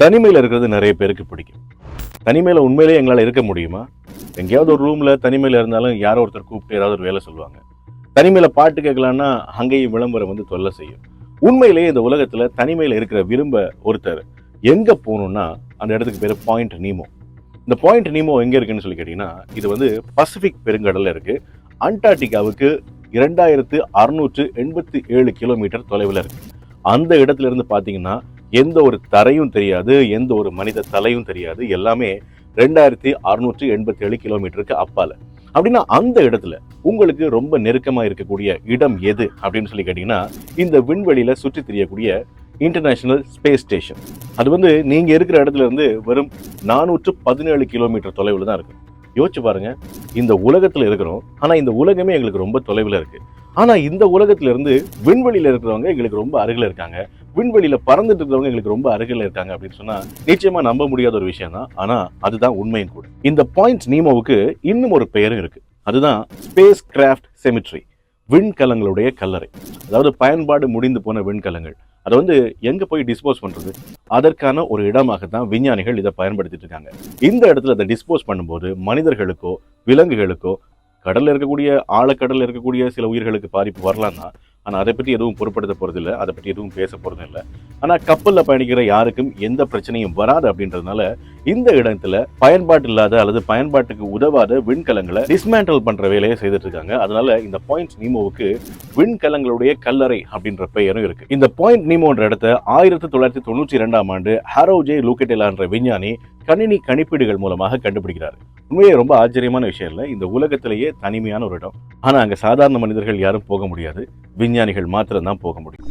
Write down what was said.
தனிமையில் இருக்கிறது நிறைய பேருக்கு பிடிக்கும். தனிமையில் உண்மையிலேயே எங்களால் இருக்க முடியுமா? எங்கேயாவது ஒரு ரூமில் தனிமையில் இருந்தாலும் யாரோ ஒருத்தர் கூப்பிட்டு ஏதாவது ஒரு வேலை சொல்லுவாங்க. தனிமையில் பாட்டு கேட்கலான்னா அங்கேயும் விளம்பரம் வந்து தொல்லை செய்யும். உண்மையிலேயே இந்த உலகத்தில் தனிமையில் இருக்கிற விரும்ப ஒருத்தர் எங்கே போகணும்னா அந்த இடத்துக்கு பேர் பாயிண்ட் நீமோ இந்த பாயிண்ட் நீமோ எங்கே இருக்குன்னு சொல்லி கேட்டிங்கன்னா இது வந்து பசிபிக் பெருங்கடலில் இருக்குது அண்டார்டிகாவுக்கு இரண்டாயிரத்து அறுநூற்று எண்பத்தி ஏழு கிலோமீட்டர் தொலைவில் இருக்குது அந்த இடத்துல இருந்து பார்த்தீங்கன்னா எந்த ஒரு தரையும் தெரியாது எந்த ஒரு மனித தலையும் தெரியாது. எல்லாமே ரெண்டாயிரத்தி அறுநூற்றி எண்பத்தி ஏழு கிலோமீட்டருக்கு அப்பால. அப்படின்னா அந்த இடத்துல உங்களுக்கு ரொம்ப நெருக்கமாக இருக்கக்கூடிய இடம் எது அப்படின்னு சொல்லி கேட்டிங்கன்னா இந்த விண்வெளியில் சுற்றி தெரியக்கூடிய இன்டர்நேஷ்னல் ஸ்பேஸ் ஸ்டேஷன் அது வந்து நீங்கள் இருக்கிற இடத்துல இருந்து வெறும் நானூற்று பதினேழு கிலோமீட்டர் தொலைவில் தான் இருக்கு. யோசிச்சு பாருங்கள் இந்த உலகத்தில் இருக்கிறோம் ஆனால் இந்த உலகமே எங்களுக்கு ரொம்ப தொலைவில் இருக்குது ஆனால் இந்த உலகத்திலிருந்து விண்வெளியில் இருக்கிறவங்க எங்களுக்கு ரொம்ப அருகில் இருக்காங்க. விண்வெளியில் பறந்துட்டு இருக்கிறவங்க எங்களுக்கு ரொம்ப அருகில் இருக்காங்க அப்படின்னு சொன்னால் நிச்சயமாக நம்ப முடியாத ஒரு விஷயம் தான். ஆனால் அதுதான் உண்மையும் கூட இந்த பாயிண்ட் நீமோவுக்கு இன்னும் ஒரு பெயரும் இருக்குது அதுதான் ஸ்பேஸ் கிராஃப்ட் செமிட்ரி விண்கலங்களுடைய கல்லறை. அதாவது பயன்பாடு முடிந்து போன விண்கலங்கள். அதை வந்து எங்கே போய் டிஸ்போஸ் பண்ணுறது அதற்கான ஒரு இடமாக தான் விஞ்ஞானிகள் இதை பயன்படுத்திட்டு இருக்காங்க. இந்த இடத்துல அதை டிஸ்போஸ் பண்ணும்போது மனிதர்களுக்கோ விலங்குகளுக்கோ கடலில் இருக்கக்கூடிய ஆழக்கடலில் இருக்கக்கூடிய சில உயிர்களுக்கு பாதிப்பு வரலாம் தான். ஆனால் அதை பற்றி எதுவும் பொருட்படுத்த போகிறதில்ல அதை பற்றி எதுவும் பேச போகிறதும் இல்லை ஆனால் கப்பலில் பயணிக்கிற யாருக்கும் எந்த பிரச்சனையும் வராது அப்படின்றதுனால இந்த இடத்துல பயன்பாட்டு இல்லாத அல்லது பயன்பாட்டுக்கு உதவாத விண்கலங்களை டிஸ்மேண்டல் பண்ணுற வேலையை செய்துட்டு இருக்காங்க. அதனால இந்த பாயிண்ட் நீமோவுக்கு விண்கலங்களுடைய கல்லறை அப்படின்ற பெயரும் இருக்கு. இந்த பாயிண்ட் நீமோன்ற இடத்த ஆயிரத்தி தொள்ளாயிரத்தி தொண்ணூற்றி இரண்டாம் ஆண்டு ஹரோஜே லூக்கெட்டெலான்ற விஞ்ஞானி கணினி கணிப்பீடுகள் மூலமாக கண்டுபிடிக்கிறார். உண்மையே ரொம்ப ஆச்சரியமான விஷயம் இல்லை. இந்த உலகத்திலேயே தனிமையான ஒரு இடம். ஆனால் அங்க சாதாரண மனிதர்கள் யாரும் போக முடியாது. விஞ்ஞானிகள் மாத்திரம் தான் போக முடியும்.